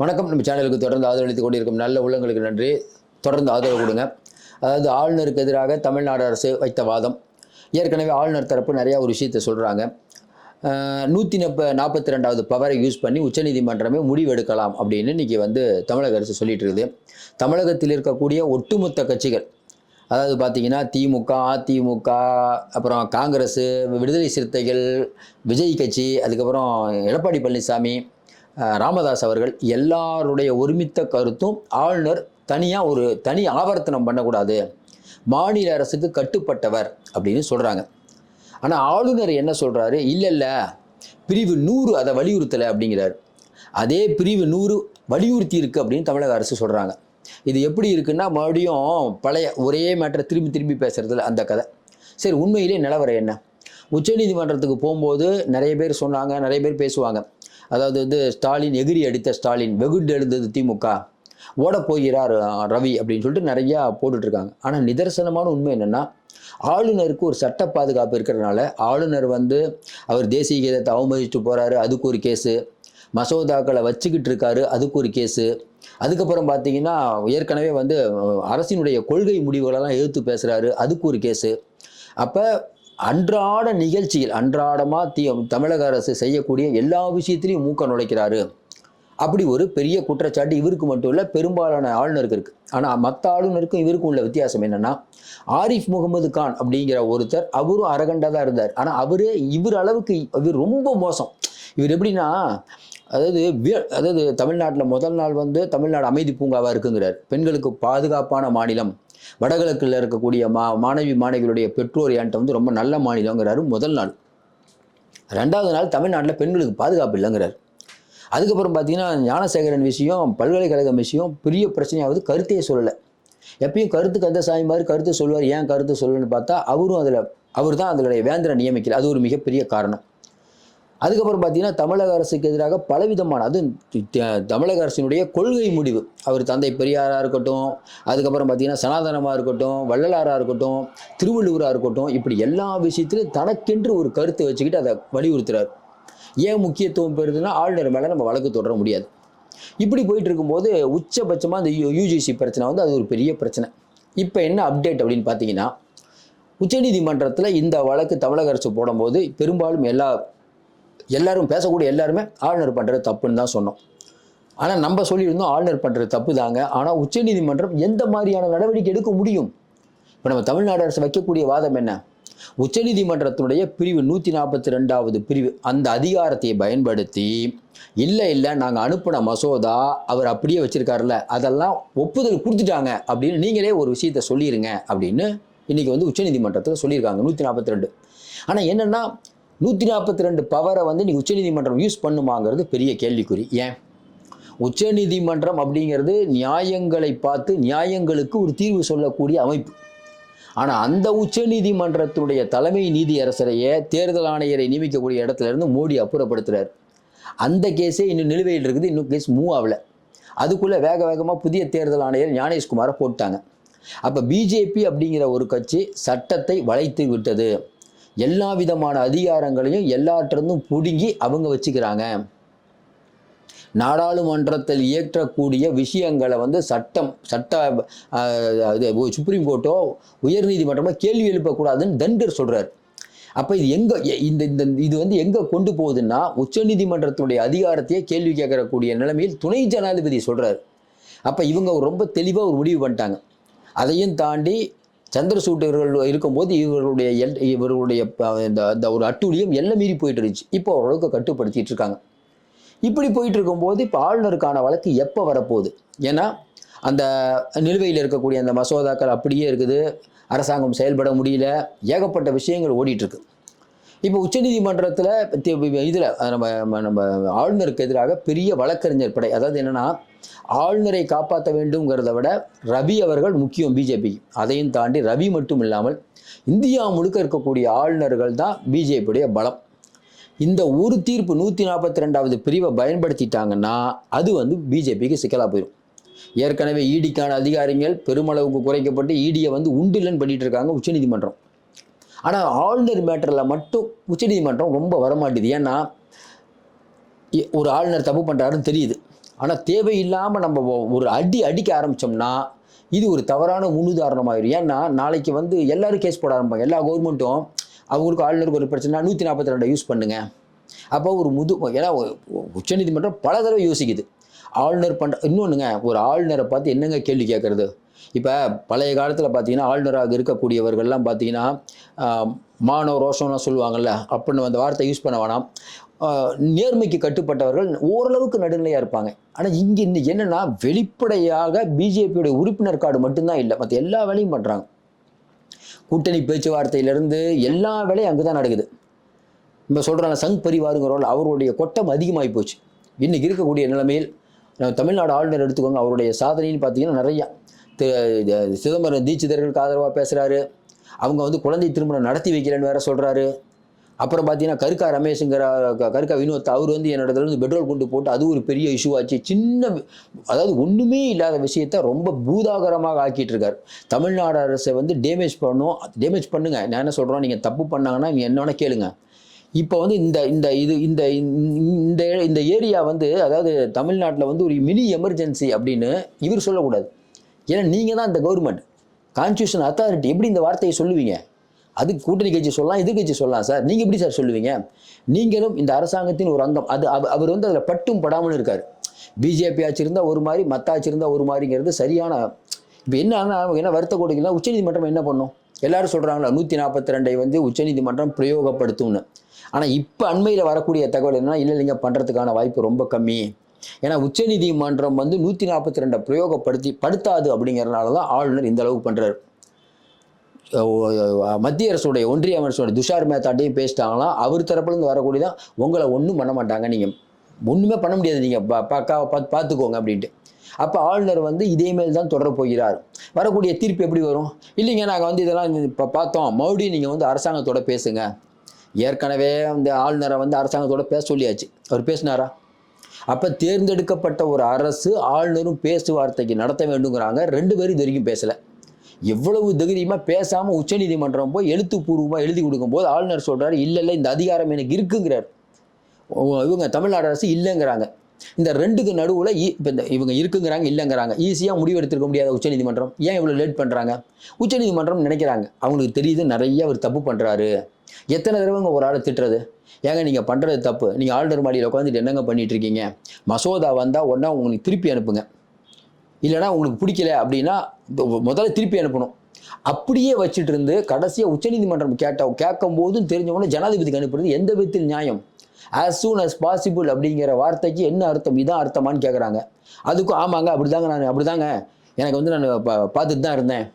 வணக்கம். நம்ம சேனலுக்கு தொடர்ந்து ஆதரவளித்து கொண்டிருக்கும் நல்ல உள்ளங்களுக்கு நன்றி. தொடர்ந்து ஆதரவு கொடுங்க. அதாவது ஆளுநருக்கு எதிராக தமிழ்நாடு அரசு வைத்த வாதம். ஏற்கனவே ஆளுநர் தரப்பு நிறையா ஒரு விஷயத்தை சொல்கிறாங்க நூற்றி நப்ப நாற்பத்தி ரெண்டாவது பவரை யூஸ் பண்ணி உச்சநீதிமன்றமே முடிவெடுக்கலாம் அப்படின்னு இன்றைக்கி வந்து தமிழக அரசு சொல்லிட்டு இருக்குது. தமிழகத்தில் இருக்கக்கூடிய ஒட்டுமொத்த கட்சிகள் அதாவது பார்த்தீங்கன்னா திமுக அதிமுக அப்புறம் காங்கிரஸ் விடுதலை சிறுத்தைகள் விஜய் கட்சி அதுக்கப்புறம் எடப்பாடி பழனிசாமி ராமதாஸ் அவர்கள் எல்லாருடைய ஒருமித்த கருத்தும் ஆளுநர் தனியாக ஒரு தனி ஆவர்த்தனம் பண்ணக்கூடாது. மாநில அரசுக்கு கட்டுப்பட்டவர் அப்படின்னு சொல்கிறாங்க ஆனால் ஆளுநர் என்ன சொல்கிறாரு இல்லை இல்லை. பிரிவு நூறு அதை வலியுறுத்தலை அப்படிங்கிறார். அதே பிரிவு நூறு வலியுறுத்தி இருக்கு அப்படின்னு தமிழக அரசு சொல்கிறாங்க இது எப்படி இருக்குன்னா மறுபடியும் பழைய ஒரே மேட்டரை திரும்பி திரும்பி பேசுறதுல அந்த கதை. சரி உண்மையிலே நிலவரம் என்ன? உச்சநீதிமன்றத்துக்கு போகும்போது நிறைய பேர் சொன்னாங்க நிறைய பேர் பேசுவாங்க. அதாவது வந்து ஸ்டாலின் எகிரி அடித்த ஸ்டாலின் வெகுண்டு எழுந்தது திமுக. ஓட போகிறார் ரவி அப்படின்னு சொல்லிட்டு நிறையா போட்டுட்ருக்காங்க. ஆனால் நிதர்சனமான உண்மை என்னென்னா ஆளுநருக்கு ஒரு சட்ட பாதுகாப்பு இருக்கிறதுனால ஆளுநர் வந்து அவர் தேசிய கீதத்தை அவமதிச்சுட்டு போகிறாரு அதுக்கு ஒரு கேஸு. மசோதாக்களை வச்சுக்கிட்டு இருக்காரு அதுக்கு ஒரு கேஸு. அதுக்கப்புறம் பார்த்தீங்கன்னா ஏற்கனவே வந்து அரசினுடைய கொள்கை முடிவுகளெல்லாம் எதிர்த்து பேசுகிறாரு அதுக்கு ஒரு கேஸு. அப்போ அன்றாட நிகழ்ச்சியில் அன்றாடமாக தீ தமிழக அரசு செய்யக்கூடிய எல்லா விஷயத்திலையும் மூக்க நுழைக்கிறாரு. அப்படி ஒரு பெரிய குற்றச்சாட்டு இவருக்கு மட்டும் இல்லை பெரும்பாலான ஆளுநருக்கு இருக்குது ஆனால் மற்ற ஆளுநருக்கும் இவருக்கும் உள்ள வித்தியாசம் என்னென்னா ஆரிஃப் முகமது கான் அப்படிங்கிற ஒருத்தர் அவரும் அரகண்டாக தான் இருந்தார். ஆனால் அவரே இவர் அளவுக்கு இவர் ரொம்ப மோசம். இவர் எப்படின்னா அதாவது வே- அதாவது தமிழ்நாட்டில் முதல் நாள் வந்து தமிழ்நாடு அமைதி பூங்காவாக இருக்குங்கிறார். பெண்களுக்கு பாதுகாப்பான மாநிலம். வடகிழக்கில் இருக்கக்கூடிய மா மாணவி மாணவிகளுடைய பெற்றோர் என்கிட்ட வந்து ரொம்ப நல்ல மாநிலங்கிறாரு முதல் நாள். ரெண்டாவது நாள் தமிழ்நாட்டில் பெண்களுக்கு பாதுகாப்பு இல்லைங்கிறார். அதுக்கப்புறம் பார்த்தீங்கன்னா ஞானசேகரன் விஷயம் பல்கலைக்கழகம் விஷயம் பெரிய பிரச்சனையாவது கருத்தையே சொல்லலை. எப்பயும் கருத்து கந்த சாமி மாதிரி கருத்து சொல்லுவார். ஏன் கருத்து சொல்லணும்னு பார்த்தா அவரும் அதில் அவர் தான் அதனுடைய வேந்தரை நியமிக்கல. அது ஒரு மிகப்பெரிய காரணம். அதுக்கப்புறம் பார்த்தீங்கன்னா தமிழக அரசுக்கு எதிராக பலவிதமான அது தமிழக அரசினுடைய கொள்கை முடிவு. அவர் தந்தை பெரியாராக இருக்கட்டும் அதுக்கப்புறம் பார்த்தீங்கன்னா சனாதனமாக இருக்கட்டும் வள்ளலாராக இருக்கட்டும் திருவள்ளுவராக இருக்கட்டும் இப்படி எல்லா விஷயத்திலும் தனக்கென்று ஒரு கருத்தை வச்சுக்கிட்டு அதை வலியுறுத்துறார். ஏன் முக்கியத்துவம் பெறுதுன்னா ஆளுநர் மேலே நம்ம வழக்கு தொடர முடியாது. இப்படி போயிட்டு இருக்கும்போது உச்சபட்சமாக அந்த யூஜிசி பிரச்சனை வந்து அது ஒரு பெரிய பிரச்சனை. இப்போ என்ன அப்டேட் அப்படின்னு பார்த்தீங்கன்னா உச்சநீதிமன்றத்தில் இந்த வழக்கு தமிழக அரசு போடும்போது பெரும்பாலும் எல்லா எல்லாரும் பேசக்கூடிய எல்லாருமே ஆளுநர் பண்ணுறது தப்புன்னு தான் சொன்னோம். ஆனால் நம்ம சொல்லியிருந்தோம் ஆளுநர் பண்ணுறது தப்பு தாங்க ஆனால் உச்சநீதிமன்றம் எந்த மாதிரியான நடவடிக்கை எடுக்க முடியும்? இப்போ நம்ம தமிழ்நாடு அரசு வைக்கக்கூடிய வாதம் என்ன? உச்சநீதிமன்றத்தினுடைய பிரிவு நூற்றி நாற்பத்தி ரெண்டாவது பிரிவு அந்த அதிகாரத்தை பயன்படுத்தி இல்லை இல்லை நாங்கள் அனுப்பின மசோதா அவர் அப்படியே வச்சிருக்காருல்ல அதெல்லாம் ஒப்புதல் கொடுத்துட்டாங்க அப்படின்னு நீங்களே ஒரு விஷயத்த சொல்லிடுங்க அப்படின்னு இன்றைக்கி வந்து உச்சநீதிமன்றத்தில் சொல்லியிருக்காங்க நூற்றி நாற்பத்தி ரெண்டு. ஆனால் என்னென்னா நூற்றி நாற்பத்தி ரெண்டு பவரை வந்து நீ உச்சநீதிமன்றம் யூஸ் பண்ணுமாங்கிறது பெரிய கேள்விக்குறி. ஏன்? உச்சநீதிமன்றம் அப்படிங்கிறது நியாயங்களை பார்த்து நியாயங்களுக்கு ஒரு தீர்வு சொல்லக்கூடிய அமைப்பு. ஆனால் அந்த உச்சநீதிமன்றத்தினுடைய தலைமை நீதியரசரையே தேர்தல் ஆணையரை நியமிக்கக்கூடிய இடத்துல இருந்து மோடி அப்புறப்படுத்துகிறார் அந்த கேஸே இன்னும் நிலுவையில் இருக்குது இன்னும் கேஸ் மூவ் ஆகலை. அதுக்குள்ளே வேக வேகமாக புதிய தேர்தல் ஆணையர் ஞானேஷ்குமாரை போட்டாங்க. அப்போ பிஜேபி அப்படிங்கிற ஒரு கட்சி சட்டத்தை வளைத்து விட்டது. எல்லா விதமான அதிகாரங்களையும் எல்லாற்றிருந்தும் பிடுங்கி அவங்க வச்சுக்கிறாங்க. நாடாளுமன்றத்தில் இயற்றக்கூடிய விஷயங்களை வந்து சட்டம் சட்ட இது சுப்ரீம் கோர்ட்டோ உயர்நீதிமன்றமோ கேள்வி எழுப்பக்கூடாதுன்னு தண்டர் சொல்கிறார் அப்போ இது எங்கே இந்த இந்த இது வந்து எங்கே கொண்டு போகுதுன்னா உச்சநீதிமன்றத்தினுடைய அதிகாரத்தையே கேள்வி கேட்கக்கூடிய நிலைமையில் துணை ஜனாதிபதி சொல்கிறார் அப்போ இவங்க ரொம்ப தெளிவாக ஒரு முடிவு பண்ணிட்டாங்க. அதையும் தாண்டி சந்திரசூட் இவர்கள் இருக்கும்போது இவர்களுடைய எல் இவர்களுடைய இந்த இந்த ஒரு அட்டூழியம் எல்லாம் மீறி போயிட்டு இருந்துச்சு இப்போ ஓரளவுக்கு கட்டுப்படுத்திட்டு இருக்காங்க. இப்படி போயிட்டு இருக்கும்போது இப்போ ஆளுநருக்கான வழக்கு எப்போ வரப்போகுது? ஏன்னா அந்த நிலுவையில் இருக்கக்கூடிய அந்த மசோதாக்கள் அப்படியே இருக்குது. அரசாங்கம் செயல்பட முடியல. ஏகப்பட்ட விஷயங்கள் ஓடிட்டுருக்கு இப்போ உச்சநீதிமன்றத்தில் இதில் நம்ம நம்ம ஆளுநருக்கு எதிராக பெரிய வழக்கறிஞர் படை. அதாவது என்னன்னா ஆளுநரை காப்பாற்ற வேண்டும்ங்கிறத விட ரவி அவர்கள் முக்கியம் பிஜேபி. அதையும் தாண்டி ரவி மட்டும் இல்லாமல் இந்தியா முழுக்க இருக்கக்கூடிய ஆளுநர்கள் தான் பிஜேபியுடைய பலம். இந்த ஒரு தீர்ப்பு நூற்றி நாற்பத்தி ரெண்டாவது பிரிவை பயன்படுத்திட்டாங்கன்னா அது வந்து பிஜேபிக்கு சிக்கலாக போயிடும் ஏற்கனவே ஈடிக்கான அதிகாரிகள் பெருமளவுக்கு குறைக்கப்பட்டு இடியை வந்து உண்டில்லன்னு பண்ணிட்டு இருக்காங்க உச்சநீதிமன்றம். ஆனால் ஆளுநர் மேட்டரில் மட்டும் உச்சநீதிமன்றம் ரொம்ப வரமாட்டேது. ஏன்னா ஒரு ஆளுநர் தப்பு பண்ணுறாருன்னு தெரியுது. ஆனால் தேவையில்லாமல் நம்ம ஒரு அடி அடிக்க ஆரம்பித்தோம்னா இது ஒரு தவறான முன்னுதாரணமாயிரும் ஏன்னா நாளைக்கு வந்து எல்லாரும் கேஸ் போட ஆரம்பிப்பாங்க. எல்லா கவர்மெண்ட்டும் அவங்களுக்கு ஆளுநருக்கு ஒரு பிரச்சனை நூற்றி நாற்பத்தி ரெண்டை யூஸ் பண்ணுங்கள் அப்போ ஒரு முது ஏன்னா உச்சநீதிமன்றம் பல தடவை யோசிக்குது. ஆளுநர் பண்ணுற இன்னொன்றுங்க ஒரு ஆளுநரை பார்த்து என்னங்க கேள்வி கேட்குறது? இப்போ பழைய காலத்தில் பார்த்தீங்கன்னா ஆளுநராக இருக்கக்கூடியவர்கள்லாம் பார்த்தீங்கன்னா மானோ ரோஷம்லாம் சொல்லுவாங்கல்ல அப்படின்னு அந்த வார்த்தை யூஸ் பண்ண வேணாம். நேர்மைக்கு கட்டுப்பட்டவர்கள் ஓரளவுக்கு நடுநிலையாக இருப்பாங்க. ஆனால் இங்கே இந்த என்னென்னா வெளிப்படையாக பிஜேபியோட உறுப்பினர் கார்டு மட்டும்தான் இல்லை மற்ற எல்லா வேலையும் பண்ணுறாங்க கூட்டணி பேச்சுவார்த்தையிலேருந்து எல்லா வேலையும் அங்கே தான் நடக்குது. இப்போ சொல்கிறாங்க சங் பரிவாருங்கிறவர்கள் அவருடைய கொட்டம் அதிகமாகி போச்சு. இன்றைக்கி இருக்கக்கூடிய நிலைமையில் நம்ம தமிழ்நாடு ஆளுநர் எடுத்துக்கோங்க அவருடைய சாதனைன்னு பார்த்தீங்கன்னா நிறையா. சிதம்பரம் தீட்சிதர்களுக்கு ஆதரவாக பேசுகிறாரு அவங்க வந்து குழந்தை திருமணம் நடத்தி வைக்கிறேன்னு வேற சொல்கிறாரு அப்புறம் பார்த்தீங்கன்னா கருக்கா ரமேஷுங்கிற க- கருக்கா வினோத் அவர் வந்து என்னோட இடத்துல இருந்து பெட்ரோல் கொண்டு போட்டு அது ஒரு பெரிய இஷ்யூ ஆச்சு. சின்ன அதாவது ஒன்றுமே இல்லாத விஷயத்த ரொம்ப பூதாகரமாக ஆக்கிட்டு இருக்காரு. தமிழ்நாடு அரசை வந்து டேமேஜ் பண்ணும் டேமேஜ் பண்ணுங்க. நான் என்ன சொல்கிறோம் நீங்கள் தப்பு பண்ணாங்கன்னா நீ என்ன கேளுங்க. இப்போ வந்து இந்த இந்த இது இந்த இந்த இந்த ஏரியா வந்து அதாவது தமிழ்நாட்டில் வந்து ஒரு மினி எமர்ஜென்சி அப்படின்னு இவர் சொல்லக்கூடாது. ஏன்னா நீங்கள் தான் இந்த கவர்மெண்ட் கான்ஸ்டியூஷன் அத்தாரிட்டி எப்படி இந்த வார்த்தையை சொல்லுவீங்க? அது கூட்டணி கட்சி சொல்லலாம் எதிர்கட்சி சொல்லலாம் சார். நீங்கள் எப்படி சார் சொல்லுவீங்க? நீங்களும் இந்த அரசாங்கத்தின் ஒரு அங்கம் அது அவ- அவர் வந்து அதில் பட்டும் படாமல் இருக்கார். பிஜேபி ஆட்சி இருந்தால் ஒரு மாதிரி மத்த ஆட்சி இருந்தால் ஒரு மாதிரிங்கிறது சரியான இப்போ என்ன அவங்க என்ன வருத்த கொடுக்கலாம் உச்சநீதிமன்றம் என்ன பண்ணும்? எல்லாரும் சொல்கிறாங்களா நூற்றி நாற்பத்தி ரெண்டை வந்து உச்சநீதிமன்றம் பிரயோகப்படுத்தும்னு. ஆனால் இப்போ அண்மையில் வரக்கூடிய தகவல் என்ன இல்லை இல்லைங்க பண்ணுறதுக்கான வாய்ப்பு ரொம்ப கம்மி. ஏன்னா உச்சநீதிமன்றம் வந்து நூற்றி நாற்பத்தி ரெண்டை பிரயோகப்படுத்தி படுத்தாது அப்படிங்கிறனால தான் ஆளுநர் இந்த அளவுக்கு பண்ணுறாரு மத்திய அரசுடைய ஒன்றிய அமைச்சருடைய துஷார் மேத்தாட்டையும் பேசிட்டாங்களாம் அவர் தரப்புலேருந்து வரக்கூடியதான் உங்களை ஒன்றும் பண்ண மாட்டாங்க நீங்கள் ஒன்றுமே பண்ண முடியாது நீங்கள் பக்கா பார்த்து பார்த்துக்கோங்க அப்படின்ட்டு. அப்போ ஆளுநர் வந்து இதேமாரி தான் தொடர போகிறார். வரக்கூடிய தீர்ப்பு எப்படி வரும்? இல்லைங்க நாங்கள் வந்து இதெல்லாம் இப்போ பார்த்தோம். மறுபடியும் நீங்கள் வந்து அரசாங்கத்தோட பேசுங்க. ஏற்கனவே அந்த ஆளுநரை வந்து அரசாங்கத்தோட பேச சொல்லியாச்சு. அவர் பேசினாரா? அப்போ தேர்ந்தெடுக்கப்பட்ட ஒரு அரசு ஆளுநரும் பேச்சுவார்த்தைக்கு நடத்த வேண்டுங்கிறாங்க. ரெண்டு பேரும் இது வரைக்கும் பேசலை. எவ்வளவு தைரியமாக பேசாமல் உச்சநீதிமன்றம் போய் எழுத்துப்பூர்வமாக எழுதி கொடுக்கும்போது ஆளுநர் சொல்கிறாரு இல்லை இல்லை இந்த அதிகாரம் எனக்கு இருக்குங்கிறார். இவங்க தமிழ்நாடு அரசு இல்லைங்கிறாங்க. இந்த ரெண்டுக்கு நடுவில் இப்போ இந்த இவங்க இருக்குங்கிறாங்க இல்லைங்கிறாங்க. ஈஸியாக முடிவு எடுத்திருக்க முடியாத உச்சநீதிமன்றம் ஏன் இவ்வளோ லேட் பண்ணுறாங்க உச்சநீதிமன்றம் நினைக்கிறாங்க. அவங்களுக்கு தெரியுது நிறைய அவர் தப்பு பண்ணுறாரு எத்தனை தடவைங்க ஒரு ஆளை திட்டுறது? ஏங்க நீங்கள் பண்ணுறது தப்பு. நீங்கள் ஆளுநர் மாடியில் உட்காந்துட்டு என்னங்க பண்ணிட்டு இருக்கீங்க மசோதா வந்தால் ஒன்றா உங்களுக்கு திருப்பி அனுப்புங்க. இல்லைனா உங்களுக்கு பிடிக்கல அப்படின்னா இந்த முதல்ல திருப்பி அனுப்பணும். அப்படியே வச்சுட்டு இருந்து கடைசியாக உச்சநீதிமன்றம் கேட்ட கேட்கும் போதும் தெரிஞ்சவொடனே ஜனாதிபதிக்கு அனுப்புறது எந்த விதத்தில் நியாயம்? ஆஸ் சூன் அஸ் பாசிபிள் அப்படிங்கிற வார்த்தைக்கு என்ன அர்த்தம்? இதான் அர்த்தமான்னு கேட்குறாங்க அதுக்கும் ஆமாங்க அப்படிதாங்க நான் அப்படிதாங்க. எனக்கு வந்து நான் பா பார்த்துட்டு தான் இருந்தேன்.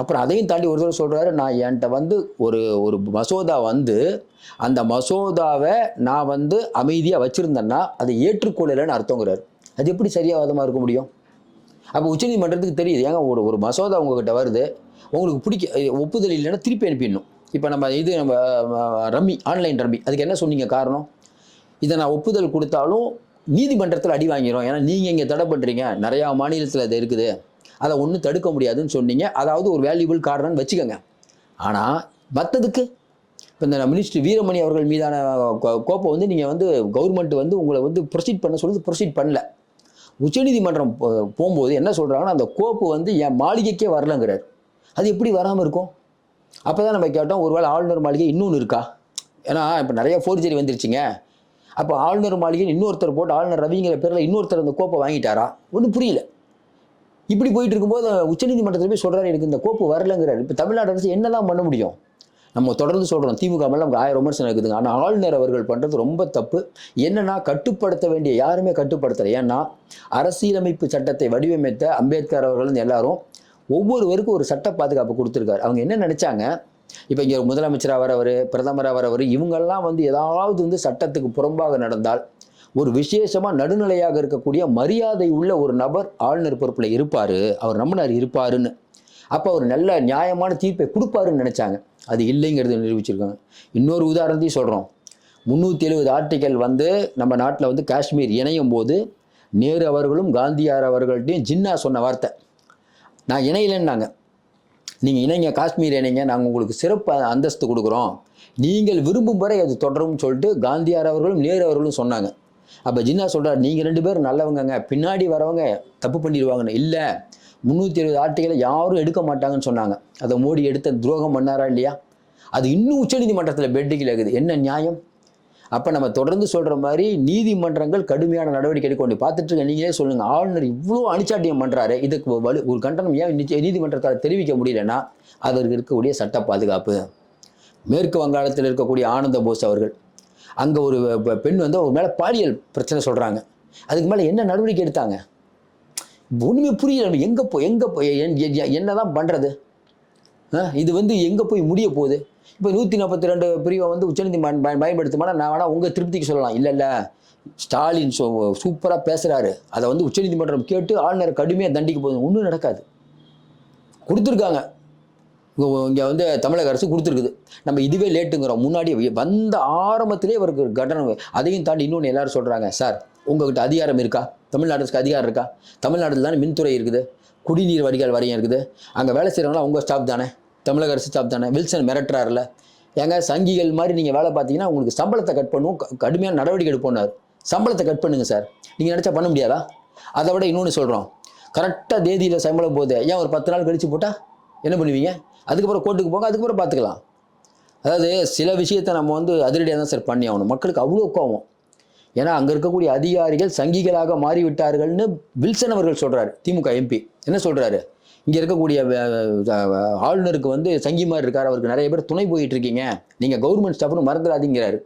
அப்புறம் அதையும் தாண்டி ஒரு தடவை சொல்கிறாரு நான் என்கிட்ட வந்து ஒரு ஒரு மசோதா வந்து அந்த மசோதாவை நான் வந்து அமைதியாக வச்சுருந்தேன்னா அதை ஏற்றுக்கொள்ளலைன்னு அர்த்தங்கிறார். அது எப்படி சரியாவாதமாக இருக்க முடியும்? அப்போ உச்சநீதிமன்றத்துக்கு தெரியுது. ஏங்க ஒரு ஒரு மசோதா உங்ககிட்ட வருது உங்களுக்கு பிடிக்க ஒப்புதல் இல்லைன்னா திருப்பி அனுப்பிடணும். இப்போ நம்ம இது நம்ம ரம்மி ஆன்லைன் ரம்மி அதுக்கு என்ன சொன்னீங்க காரணம்? இதை நான் ஒப்புதல் கொடுத்தாலும் நீதிமன்றத்தில் அடி வாங்கிடும் ஏன்னா நீங்கள் இங்கே தடை பண்ணுறீங்க நிறையா மாநிலத்தில் அது இருக்குது. அதை ஒன்றும் தடுக்க முடியாதுன்னு சொன்னீங்க. அதாவது ஒரு வேல்யூபிள் காரணம்னு வச்சுக்கோங்க. ஆனால் மற்றதுக்கு இப்போ இந்த மினிஸ்டர் வீரமணி அவர்கள் மீதான கோ- கோப்பை வந்து நீங்கள் வந்து கவர்மெண்ட் வந்து உங்களை வந்து ப்ரொசீட் பண்ண சொல்லுது ப்ரொசீட் பண்ணல. உச்சநீதிமன்றம் போ- போகும்போது என்ன சொல்கிறாங்கன்னா அந்த கோப்பு வந்து என் மாளிகைக்கே வரலங்கிறார். அது எப்படி வராமல் இருக்கும்? அப்போ தான் நம்ம கேட்டோம் ஒருவேளை ஆளுநர் மாளிகை இன்னொன்று இருக்கா? ஏன்னா இப்போ நிறைய ஃபோர்ஜரி வந்துருச்சுங்க. அப்போ ஆளுநர் மாளிகை இன்னொருத்தர் போட்டு ஆளுநர் ரவிங்கிற பேரில் இன்னொருத்தர் அந்த கோப்பை வாங்கிட்டாரா? ஒன்றும் புரியல. இப்படி போயிட்டு இருக்கும்போது உச்சநீதிமன்றத்தில் போய் சொல்கிறாரு எனக்கு இந்த கோப்பு வரலங்கிறாரு. இப்போ தமிழ்நாடு அரசு என்னதான் பண்ண முடியும்? நம்ம தொடர்ந்து சொல்கிறோம் திமுக மேலே நமக்கு ஆயிரம் விமர்சனம் இருக்குதுங்க. ஆனால் ஆளுநர் அவர்கள் பண்ணுறது ரொம்ப தப்பு. என்னன்னா கட்டுப்படுத்த வேண்டிய யாருமே கட்டுப்படுத்தலை. ஏன்னா அரசியலமைப்பு சட்டத்தை வடிவமைத்த அம்பேத்கர் அவர்கள் எல்லாரும் ஒவ்வொருவருக்கும் ஒரு சட்ட பாதுகாப்பு கொடுத்துருக்காரு. அவங்க என்ன நினச்சாங்க? இப்போ இங்கே முதலமைச்சராக வரவர் பிரதமராக வரவர் இவங்கெல்லாம் வந்து ஏதாவது வந்து சட்டத்துக்கு புறம்பாக நடந்தால் ஒரு விசேஷமாக நடுநிலையாக இருக்கக்கூடிய மரியாதை உள்ள ஒரு நபர் ஆளுநர் பொறுப்பில் இருப்பார். அவர் நம்பினார் இருப்பாருன்னு. அப்போ அவர் நல்ல நியாயமான தீர்ப்பை கொடுப்பாருன்னு நினச்சாங்க. அது இல்லைங்கிறது நிரூபிச்சிருக்காங்க. இன்னொரு உதாரணத்தையும் சொல்கிறோம் முந்நூற்றி எழுபது ஆர்டிக்கல் வந்து நம்ம நாட்டில் வந்து காஷ்மீர் இணையும் போது நேரு அவர்களும் காந்தியார் அவர்கள்ட்டையும் ஜின்னா சொன்ன வார்த்தை. நான் இணையலைன்னாங்க. நீங்கள் இணைங்க காஷ்மீர் இணைங்க நாங்கள் உங்களுக்கு சிறப்பு அந்தஸ்து கொடுக்குறோம். நீங்கள் விரும்பும் வரை அது தொடரும்னு சொல்லிட்டு காந்தியார் அவர்களும் நேரு அவர்களும் சொன்னாங்க. அப்போ ஜின்னா சொல்கிறார் நீங்கள் ரெண்டு பேரும் நல்லவங்கங்க. பின்னாடி வரவங்க தப்பு பண்ணிடுவாங்கன்னு. இல்லை முந்நூற்றி இருபது ஆர்டிகளை யாரும் எடுக்க மாட்டாங்கன்னு சொன்னாங்க. அதை மோடி எடுத்த துரோகம் பண்ணாரா இல்லையா? அது இன்னும் உச்சநீதிமன்றத்தில் பெட்டிக்கில் இருக்குது என்ன நியாயம்? அப்போ நம்ம தொடர்ந்து சொல்கிற மாதிரி நீதிமன்றங்கள் கடுமையான நடவடிக்கை எடுக்க வேண்டிய பார்த்துட்டு இருக்க நீங்களே சொல்லுங்கள் ஆளுநர் இவ்வளோ அணிச்சாட்டியம் பண்ணுறாரு இதுக்கு வலு ஒரு கண்டனம் ஏன் நிச்சய- நீதிமன்றத்தால் தெரிவிக்க முடியலன்னா அதற்கு இருக்கக்கூடிய சட்ட பாதுகாப்பு. மேற்கு வங்காளத்தில் இருக்கக்கூடிய ஆனந்த போஸ் அவர்கள் அங்கே ஒரு பெண் வந்து அவங்க மேலே பாலியல் பிரச்சனை சொல்கிறாங்க அதுக்கு மேலே என்ன நடவடிக்கை எடுத்தாங்க? ஒன்றுமே புரியல. எங்கே போய் எங்கே போய் என்ன தான் பண்ணுறது இது வந்து எங்கே போய் முடிய போகுது? இப்போ நூற்றி நாற்பத்தி ரெண்டு பிரிவை வந்து உச்சநீதிமன்றம் பயன் பயன்படுத்துமானா நான் வேணால் உங்கள் திருப்திக்கு சொல்லலாம். இல்லை இல்லை. ஸ்டாலின் சூ சூப்பராக பேசுகிறாரு அதை வந்து உச்சநீதிமன்றம் கேட்டு ஆளுநர் கடுமையாக தண்டிக்க போகுது. ஒன்றும் நடக்காது. கொடுத்துருக்காங்க. இங்கே வந்து தமிழக அரசு கொடுத்துருக்குது. நம்ம இதுவே லேட்டுங்கிறோம். முன்னாடி வந்த ஆரம்பத்திலே இவருக்கு கட்டணம் அதையும் தாண்டி இன்னொன்று எல்லாரும் சொல்கிறாங்க சார் உங்ககிட்ட அதிகாரம் இருக்கா? தமிழ்நாடு அரசுக்கு அதிகாரம் இருக்கா? தமிழ்நாட்டில் தானே மின்துறை இருக்குது. குடிநீர் வடிகால் வாரியம் இருக்குது. அங்கே வேலை செய்கிறவங்களாம் உங்கள் ஸ்டாஃப் தானே. தமிழக அரசு ஸ்டாஃப் தானே. வில்சன் மிரட்டுறாருல ஏங்க சங்கிகள் மாதிரி நீங்கள் வேலை பார்த்தீங்கன்னா உங்களுக்கு சம்பளத்தை கட் பண்ணுவோம் க- கடுமையான நடவடிக்கை எடுப்போம்னார். சம்பளத்தை கட் பண்ணுங்கள் சார். நீங்கள் நினச்சா பண்ண முடியாதா? அதை விட இன்னொன்று சொல்கிறோம் கரெக்டாக தேதியில் சம்பளம் போகுது. ஏன் ஒரு பத்து நாள் கழித்து போட்டால் என்ன பண்ணுவீங்க? அதுக்கப்புறம் கோர்ட்டுக்கு போங்க அதுக்கப்புறம் பார்த்துக்கலாம். அதாவது சில விஷயத்தை நம்ம வந்து அதிரடியாக தான் சார் பண்ணி ஆகணும். மக்களுக்கு அவ்வளோ கோவம். ஏன்னா அங்கே இருக்கக்கூடிய அதிகாரிகள் சங்கிகளாக மாறிவிட்டார்கள்னு வில்சன் அவர்கள் சொல்கிறாரு திமுக எம்பி என்ன சொல்கிறாரு இங்கே இருக்கக்கூடிய ஆளுநருக்கு வந்து சங்கி மாதிரி இருக்கார். அவருக்கு நிறைய பேர் துணை போயிட்டு இருக்கீங்க. நீங்கள் கவர்மெண்ட் ஸ்டாஃப்னு மறந்துடாதீங்கிறாரு.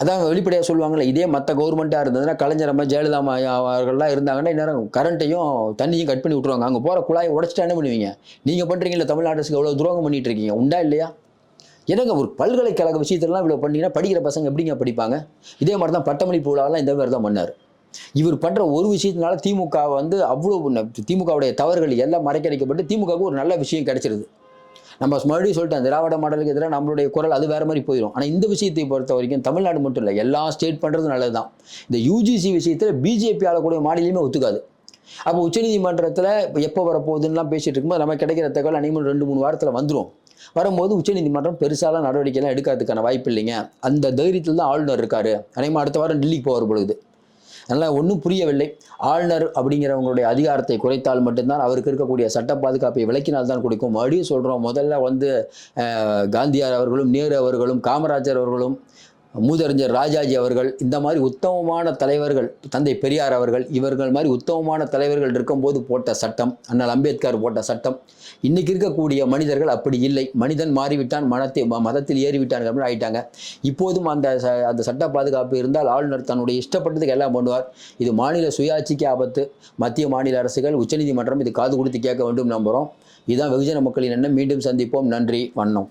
அதான் வெளிப்படையாக சொல்லுவாங்கல்ல இதே மற்ற கவர்மெண்ட்டாக இருந்ததுன்னா கலைஞர் அம்மா ஜெயலலிதா அவர்கள்லாம் இருந்தாங்கன்னா இந்நேரம் கரண்ட்டையும் தண்ணியும் கட் பண்ணி விட்ருவாங்க அங்கே போகிற குழாயை உடச்சிட்டு என்ன பண்ணுவீங்க? நீங்கள் பண்ணுறீங்களா தமிழ்நாடு அரசுக்கு எவ்வளோ துரோகம் பண்ணிட்டு இருக்கீங்க உண்டா இல்லையா? என்னங்க ஒரு பல்கலைக்கழக விஷயத்தெல்லாம் இவ்வளோ பண்ணீங்கன்னா படிக்கிற பசங்க எப்படிங்க படிப்பாங்க? இதே மாதிரி தான் பட்டமளிப்பு விழாவெல்லாம் இந்த மாதிரி தான் பண்ணார். இவர் பண்ணுற ஒரு விஷயத்தினால திமுக வந்து அவ்வளோ திமுகவுடைய தவறுகள் எல்லாம் மறைக்கடிக்கப்பட்டு திமுகவுக்கு ஒரு நல்ல விஷயம் கிடைச்சிருது. நம்ம மறுபடியும் சொல்லிட்டேன் திராவிட மாடலுக்கு எதிராக நம்மளுடைய குரல் அது வேற மாதிரி போயிடும் ஆனால் இந்த விஷயத்தை பொறுத்த வரைக்கும் தமிழ்நாடு மட்டும் இல்லை எல்லா ஸ்டேட் பண்ணுறது நல்லது தான் இந்த யூஜிசி விஷயத்தில் பிஜேபி ஆளக்கூடிய மாநிலமே ஒத்துக்காது. அப்போ உச்சநீதிமன்றத்தில் எப்போ வரப்போகுதுன்னெலாம் பேசிகிட்டு இருக்கும்போது நம்ம கிடைக்கிற தகவல் அனைவரும் ரெண்டு மூணு வாரத்தில் வந்துடும் வரும்போது உச்சநீதிமன்றம் பெருசாலாம் நடவடிக்கைலாம் எடுக்கிறதுக்கான வாய்ப்பு இல்லைங்க. அந்த தைரியத்தில் தான் ஆளுநர் இருக்காரு. அனைமா அடுத்த வாரம் டெல்லிக்கு போகிற பொழுது. அதனால் ஒன்றும் புரியவில்லை. ஆளுநர் அப்படிங்கிறவங்களுடைய அதிகாரத்தை குறைத்தால் மட்டும்தான் அவருக்கு இருக்கக்கூடிய சட்ட பாதுகாப்பை விளக்கினால் தான் கொடுக்கும். மறுபடியும் சொல்கிறோம் முதல்ல வந்து காந்தியார் அவர்களும் நேரு அவர்களும் காமராஜர் அவர்களும் மூதறிஞர் ராஜாஜி அவர்கள் இந்த மாதிரி உத்தமமான தலைவர்கள் தந்தை பெரியார் அவர்கள் இவர்கள் மாதிரி உத்தமமான தலைவர்கள் இருக்கும்போது போட்ட சட்டம் அண்ணல் அம்பேத்கர் போட்ட சட்டம் இன்னைக்கு இருக்கக்கூடிய மனிதர்கள் அப்படி இல்லை. மனிதன் மாறிவிட்டான் மனத்தை ம- மதத்தில் ஏறிவிட்டான் அப்படின்னு ஆயிட்டாங்க. இப்போதும் அந்த ச- அந்த சட்ட பாதுகாப்பு இருந்தால் ஆளுநர் தன்னுடைய இஷ்டப்பட்டதுக்கு எல்லாம் பண்ணுவார். இது மாநில சுயாட்சிக்கு ஆபத்து. மத்திய மாநில அரசுகள் உச்சநீதிமன்றம் இது காது கொடுத்து கேட்க வேண்டும் நம்புகிறோம் இதுதான் வெகுஜன மக்களின் எண்ணம். மீண்டும் சந்திப்போம். நன்றி வண்ணம்